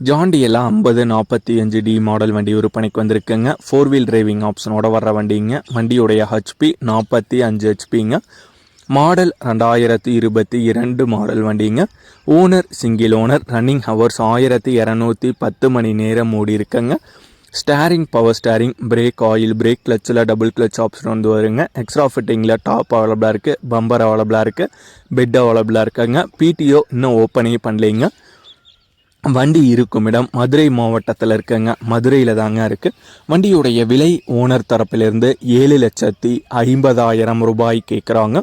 ஜாண்டியெல்லாம் ஐம்பது நாற்பத்தி அஞ்சு டி மாடல் வண்டி விற்பனைக்கு வந்திருக்குங்க. ஃபோர் வீல் டிரைவிங் ஆப்ஷனோட வர்ற வண்டிங்க. வண்டியுடைய ஹெச்பி நாற்பத்தி அஞ்சு ஹெச்பிங்க மாடல் ரெண்டாயிரத்தி இருபத்தி இரண்டு மாடல் வண்டிங்க. Owner single owner running hours ஆயிரத்தி இரநூத்தி பத்து மணி நேரம் மூடி இருக்குங்க. Steering power steering brake oil brake கிளச்சில் double clutch option வந்து வருங்க. எக்ஸ்ட்ரா ஃபிட்டிங்கில் டாப் அவைலபிளாக இருக்குது பம்பர் அவைலபிளாக இருக்குது பெட் அவைலபிளாக இருக்குங்க. பிடிஓ இன்னும் ஓப்பனே பண்ணலைங்க. வண்டி இருக்கும் இடம் மதுரை மாவட்டத்தில் இருக்குங்க. மதுரையில் தாங்க இருக்குது வண்டியுடைய விலை ஓனர் தரப்பிலிருந்து ஏழு லட்சத்தி ஐம்பதாயிரம் ரூபாய் கேட்குறாங்க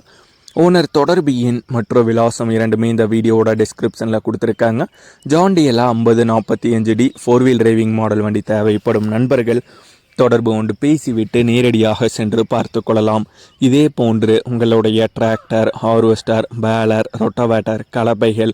ஓனர் தொடர்பு எண் மற்றும் விலாசம் இரண்டுமே இந்த வீடியோவோட டிஸ்கிரிப்ஷனில் கொடுத்துருக்காங்க. ஜாண்டியலா ஐம்பது நாற்பத்தி அஞ்சு D four wheel driving model வண்டி தேவைப்படும் நண்பர்கள் தொடர்பு கொண்டு பேசிவிட்டு நேரடியாக சென்று பார்த்து கொள்ளலாம். இதே போன்று உங்களுடைய டிராக்டர் ஹார்வெஸ்டர் பேலர் ரொட்டவேட்டர் கலப்பைகள்